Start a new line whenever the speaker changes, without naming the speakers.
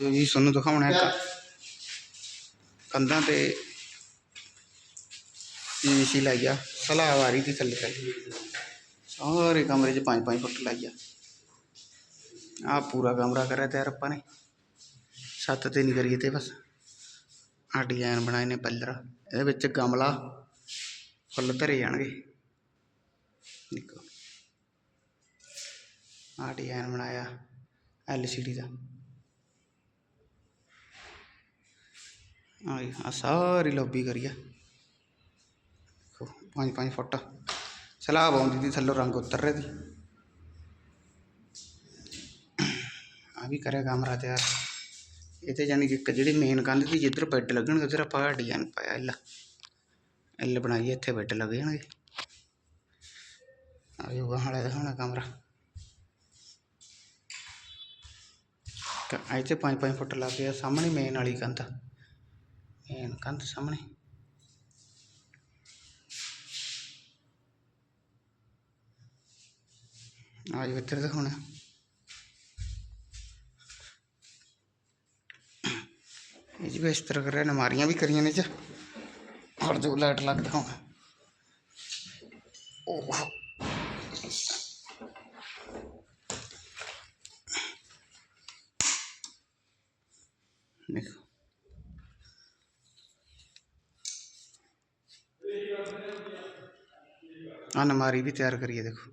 ਜੋ ਜੀ ਤੁਹਾਨੂੰ ਦਿਖਾਉਣਾ ਹੈ ਕੰਧਾਂ ਤੇ ਪੀਵੀਸੀ ਲਾਈ ਆ ਸਲਾਬ ਆ ਰਹੀ ਸੀ ਥੱਲੇ ਥੱਲੇ। ਸਾਰੇ ਕਮਰੇ 'ਚ 5-5 ਫੁੱਟ ਲਾਈ ਆ। ਆ ਪੂਰਾ ਕਮਰਾ ਕਰਿਆ ਤਿਆਰ ਆਪਾਂ ਨੇ। ਛੱਤ ਤੇ ਨਹੀਂ ਕਰੀਏ ਤੇ ਬਸ। ਆ ਡਿਜ਼ਾਈਨ ਬਣਾਏ ਨੇ ਪੱਲਰ ਇਹਦੇ ਵਿੱਚ ਗਮਲਾ ਫੁੱਲ ਧਰੇ ਜਾਣਗੇ। ਦੇਖੋ। ਆ ਡਿਜ਼ਾਈਨ ਬਣਾਇਆ ਐਲਸੀਡੀ ਦਾ। ਆ ਸਾਰੀ ਲੌਬੀ ਕਰੀ ਆ। ਦੇਖੋ, ਪੰਜ ਪੰਜ ਫੁੱਟ। ਸਲਾਬ ਆਉਂਦੀ ਦੀ ਥੱਲੋਂ ਰੰਗ ਉਤਰ ਰਿਹਾ ਦੀ ਆ ਵੀ ਕਰਿਆ ਕਮਰਾ ਤਿਆਰ। ਇਹ ਤੇ ਜਾਨੀ ਕਿ ਇੱਕ ਜਿਹੜੀ ਮੇਨ ਕੰਧ ਦੀ ਜਿੱਧਰ ਬੈੱਡ ਲੱਗਣਗੇ, ਉਧਰ ਆਪਾਂ ਡਿਜ਼ਾਈਨ ਪਾਇਆ ਐਲ ਐਲ ਬਣਾਈ ਇੱਥੇ ਬੈੱਡ ਲੱਗ ਜਾਣਗੇ। ਆ ਵੀ ਹਾਲੇ ਦਿਖਾਉਣਾ ਕਮਰਾ। ਇੱਥੇ ਪੰਜ ਪੰਜ ਫੁੱਟ ਲਾ ਕੇ ਸਾਹਮਣੇ ਮੇਨ ਵਾਲੀ ਕੰਧ। ਮੇਨ ਕੰਧ ਸਾਹਮਣੇ। ਆ ਜੀ ਇੱਧਰ ਦਿਖਾਉਣਾ। ਇਹ ਜੀ ਵੀ ਇਸ ਨਮਾਰੀਆਂ ਵੀ ਕਰੀਆਂ ਨੇ ਚ ਔਰ ਜੋ ਲਾਈਟ ਲੱਗ ਦਿਖਾਉਣਾ। ਓਹ। ਦੇਖੋ। ਆ ਨਮਾਰੀ ਵੀ ਤਿਆਰ ਕਰੀਏ ਦੇਖੋ।